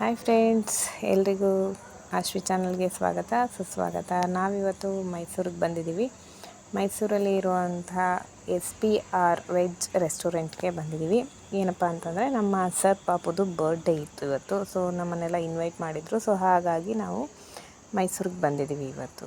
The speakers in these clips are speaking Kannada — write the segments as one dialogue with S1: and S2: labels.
S1: ಹಾಯ್ ಫ್ರೆಂಡ್ಸ್ ಎಲ್ರಿಗೂ ಆಶ್ವಿ ಚಾನಲ್ಗೆ ಸ್ವಾಗತ, ಸುಸ್ವಾಗತ. ನಾವಿವತ್ತು ಮೈಸೂರಿಗೆ ಬಂದಿದ್ದೀವಿ. ಮೈಸೂರಲ್ಲಿ ಇರುವಂಥ ಎಸ್ ಪಿ ಆರ್ ವೆಜ್ ರೆಸ್ಟೋರೆಂಟ್ಗೆ ಬಂದಿದ್ದೀವಿ. ಏನಪ್ಪ ಅಂತಂದರೆ ನಮ್ಮ ಸರ್ ಪಾಪುದು ಬರ್ಡೇ ಇತ್ತು ಇವತ್ತು. ಸೊ ನಮ್ಮನ್ನೆಲ್ಲ ಇನ್ವೈಟ್ ಮಾಡಿದರು. ಸೊ ಹಾಗಾಗಿ ನಾವು ಮೈಸೂರಿಗೆ ಬಂದಿದ್ದೀವಿ ಇವತ್ತು.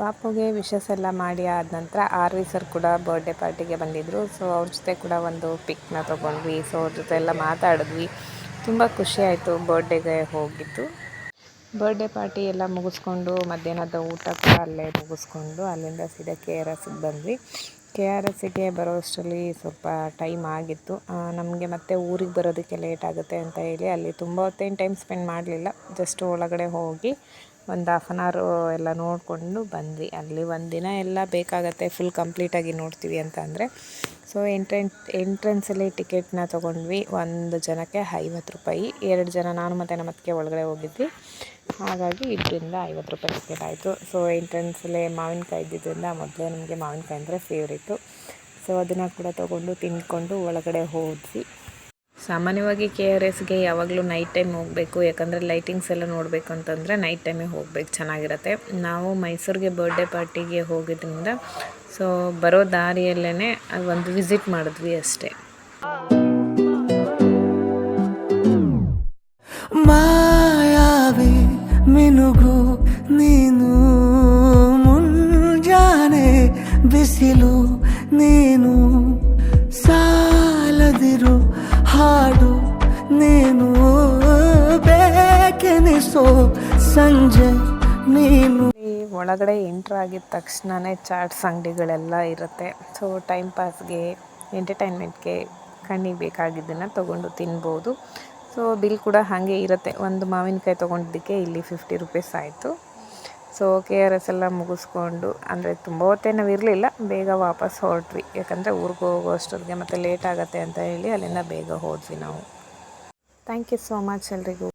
S1: ಪಾಪುಗೆ ವಿಶಸ್ ಎಲ್ಲ ಮಾಡಿ ಆದ ನಂತರ ಆರ್ ವಿ ಸರ್ ಕೂಡ ಬರ್ಡೇ ಪಾರ್ಟಿಗೆ ಬಂದಿದ್ದರು ಸೊ ಅವ್ರ ಜೊತೆ ಕೂಡ ಒಂದು ಪಿಕ್ನ ತೊಗೊಂಡ್ವಿ. ಸೊ ಅವ್ರ ಜೊತೆ ಎಲ್ಲ ಮಾತಾಡಿದ್ವಿ. ತುಂಬ ಖುಷಿ ಆಯಿತು ಬರ್ಡೇಗೆ ಹೋಗಿದ್ದು. ಬರ್ಡೇ ಪಾರ್ಟಿ ಎಲ್ಲ ಮುಗಿಸ್ಕೊಂಡು ಮಧ್ಯಾಹ್ನದ ಊಟ ಕೂಡ ಅಲ್ಲೇ ಮುಗಿಸ್ಕೊಂಡು ಅಲ್ಲಿಂದ ಸೀದಾ ಕೆ ಆರ್ ಎಸ್ಗೆ ಬಂದ್ವಿ. ಕೆ ಆರ್ ಎಸ್ಸಿಗೆ ಬರೋಷ್ಟರಲ್ಲಿ ಸ್ವಲ್ಪ ಟೈಮ್ ಆಗಿತ್ತು. ನಮಗೆ ಮತ್ತೆ ಊರಿಗೆ ಬರೋದಕ್ಕೆ ಲೇಟ್ ಆಗುತ್ತೆ ಅಂತ ಹೇಳಿ ಅಲ್ಲಿ ತುಂಬ ಹೊತ್ತೇನು ಟೈಮ್ ಸ್ಪೆಂಡ್ ಮಾಡಲಿಲ್ಲ. ಜಸ್ಟ್ ಒಳಗಡೆ ಹೋಗಿ ಒಂದು ಹಾಫ್ ಆನ್ ಅವರು ಎಲ್ಲ ನೋಡಿಕೊಂಡು ಬಂದ್ವಿ. ಅಲ್ಲಿ ಒಂದು ದಿನ ಎಲ್ಲ ಬೇಕಾಗತ್ತೆ ಫುಲ್ ಕಂಪ್ಲೀಟಾಗಿ ನೋಡ್ತೀವಿ ಅಂತ ಅಂದರೆ. ಸೊ ಎಂಟ್ರೆನ್ ಎಂಟ್ರೆನ್ಸಲ್ಲಿ ಟಿಕೆಟ್ನ ತೊಗೊಂಡ್ವಿ. ಒಂದು ಜನಕ್ಕೆ ಐವತ್ತು ರೂಪಾಯಿ. ಎರಡು ಜನ, ನಾನು ಮತ್ತು ನಮ್ಮ ಅತ್ತಿಗೆ ಒಳಗಡೆ ಹೋಗಿದ್ವಿ. ಹಾಗಾಗಿ ಇದರಿಂದ ಐವತ್ತು ರೂಪಾಯಿ ಟಿಕೆಟ್ ಆಯಿತು. ಸೊ ಎಂಟ್ರೆನ್ಸಲ್ಲೇ ಮಾವಿನಕಾಯಿ ಇದ್ದಿದ್ದರಿಂದ ಮೊದಲೇ ನಮಗೆ ಮಾವಿನಕಾಯಿ ಅಂದರೆ ಫೇವ್ರೇಟು ಸೊ ಅದನ್ನು ಕೂಡ ತೊಗೊಂಡು ತಿಂದ್ಕೊಂಡು ಒಳಗಡೆ ಹೋದ್ವಿ. ಸಾಮಾನ್ಯವಾಗಿ ಕೆ ಆರ್ ಎಸ್ಗೆ ಯಾವಾಗಲೂ ನೈಟ್ ಟೈಮ್ ಹೋಗಬೇಕು, ಯಾಕಂದರೆ ಲೈಟಿಂಗ್ಸ್ ಎಲ್ಲ ನೋಡಬೇಕು ಅಂತಂದರೆ ನೈಟ್ ಟೈಮೇ ಹೋಗ್ಬೇಕು, ಚೆನ್ನಾಗಿರುತ್ತೆ. ನಾವು ಮೈಸೂರಿಗೆ ಬರ್ಡೇ ಪಾರ್ಟಿಗೆ ಹೋಗಿದ್ದರಿಂದ ಸೊ ಬರೋ ದಾರಿಯಲ್ಲೇ ಒಂದು ವಿಸಿಟ್ ಮಾಡಿದ್ವಿ ಅಷ್ಟೇ.
S2: ಮಾಯಾವಿ ಮಿನುಗು ನೀನು, ಮುಂಜಾನೆ ಬಿಸಿಲು ನೀನು, ಸಾಲದಿರು ಬೇಕೆನಿಸೋ ಸಂಜೆ ನೀನು.
S1: ಒಳಗಡೆ ಎಂಟ್ರ್ ಆಗಿದ ತಕ್ಷಣವೇ ಚಾಟ್ಸ್ ಅಂಗಡಿಗಳೆಲ್ಲ ಇರುತ್ತೆ. ಸೊ ಟೈಮ್ ಪಾಸ್ಗೆ ಎಂಟರ್ಟೈನ್ಮೆಂಟ್ಗೆ ಕಣ್ಣಿಗೆ ಬೇಕಾಗಿದ್ದನ್ನು ತೊಗೊಂಡು ತಿನ್ಬೋದು. ಸೊ ಬಿಲ್ ಕೂಡ ಹಾಗೆ ಇರುತ್ತೆ. ಒಂದು ಮಾವಿನಕಾಯಿ ತೊಗೊಂಡಿದ್ದಕ್ಕೆ ಇಲ್ಲಿ ಫಿಫ್ಟಿ ರುಪೀಸ್ ಆಯಿತು. ಸೊ ಕೆ ಆರ್ ಎಸ್ ಎಲ್ಲ ಮುಗಿಸ್ಕೊಂಡು, ಅಂದರೆ ತುಂಬ ಹೊತ್ತೇ ನಾವು ಇರಲಿಲ್ಲ, ಬೇಗ ವಾಪಸ್ ಹೊರಟ್ವಿ. ಯಾಕಂದರೆ ಊರಿಗೆ ಹೋಗೋ ಅಷ್ಟೊತ್ತಿಗೆ ಮತ್ತೆ ಲೇಟ್ ಆಗುತ್ತೆ ಅಂತ ಹೇಳಿ ಅಲ್ಲಿಂದ ಬೇಗ ಹೋದ್ವಿ ನಾವು. ಥ್ಯಾಂಕ್ ಯು ಸೋ ಮಚ್ ಎಲ್ರಿಗೂ.